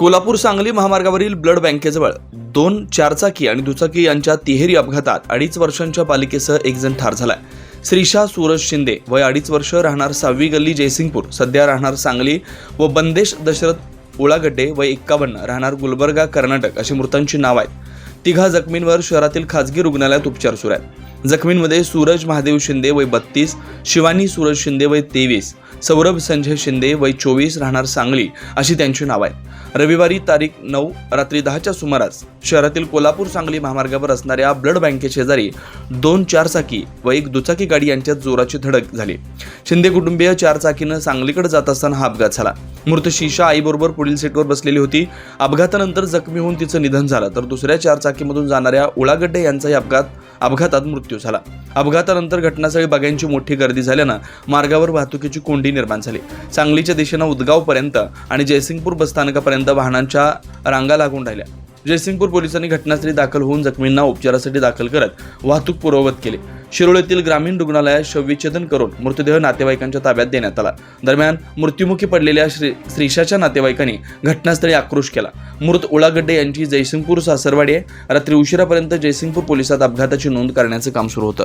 कोल्हापूर सांगली महामार्गावरील ब्लड बँकेजवळ दोन चारचाकी आणि दुचाकी यांच्या तिहेरी अपघातात अडीच वर्षांच्या पालिकेसह एक जण ठार झालाय. श्रीशा सूरज शिंदे वय अडीच वर्ष राहणार सहावी गल्ली जयसिंगपूर सध्या राहणार सांगली व बंदेश दशरथ उळागड्डे वय एक्कावन्न राहणार गुलबर्गा कर्नाटक अशी मृतांची नाव आहेत. तिघा जखमींवर शहरातील खाजगी रुग्णालयात उपचार सुरू आहेत. जखमींमध्ये सूरज महादेव शिंदे वय बत्तीस शिवानी सूरज शिंदे वय तेवीस सौरभ संजय शिंदे वय चोवीस राहणार सांगली अशी त्यांची नाव आहेत. रविवारी तारीख नऊ रात्री दहाच्या सुमारास शहरातील कोल्हापूर सांगली महामार्गावर असणाऱ्या ब्लड बँकेशेजारी दोन चारचाकी व एक दुचाकी गाडी यांच्यात जोराची धडक झाली. शिंदे कुटुंबीय चारचाकीनं सांगलीकडे जात असताना हा अपघात झाला. मृत शीशा आईबरोबर पुढील सीटवर बसलेली होती. अपघातानंतर जखमी होऊन तिचं निधन झालं. तर दुसऱ्या चारचाकीमधून जाणाऱ्या उळागड्डे यांचाही अपघात अपघातात मृत्यू झाला. अपघातानंतर घटनास्थळी बघ्यांची मोठी गर्दी झाल्यानं मार्गावर वाहतुकीची कोंडी निर्माण झाली. सांगलीच्या दिशेनं उदगावपर्यंत आणि जयसिंगपूर बसस्थानकापर्यंत वाहनांच्या रांगा लागून राहिल्या. जयसिंगपूर पोलिसांनी घटनास्थळी दाखल होऊन जखमींना उपचारासाठी दाखल करत वाहतूक पूर्ववत केली. शिरोळ येथील ग्रामीण रुग्णालयात शवविच्छेदन करून मृतदेह नातेवाईकांच्या ताब्यात देण्यात आला. दरम्यान मृत्युमुखी पडलेल्या श्री श्रीशाच्या नातेवाईकांनी घटनास्थळी आक्रोश केला. मृत उळागड्डे यांची जयसिंगपूर सासरवाडी आहे. रात्री उशिरापर्यंत जयसिंगपूर पोलिसात अपघाताची नोंद करण्याचं काम सुरू होतं.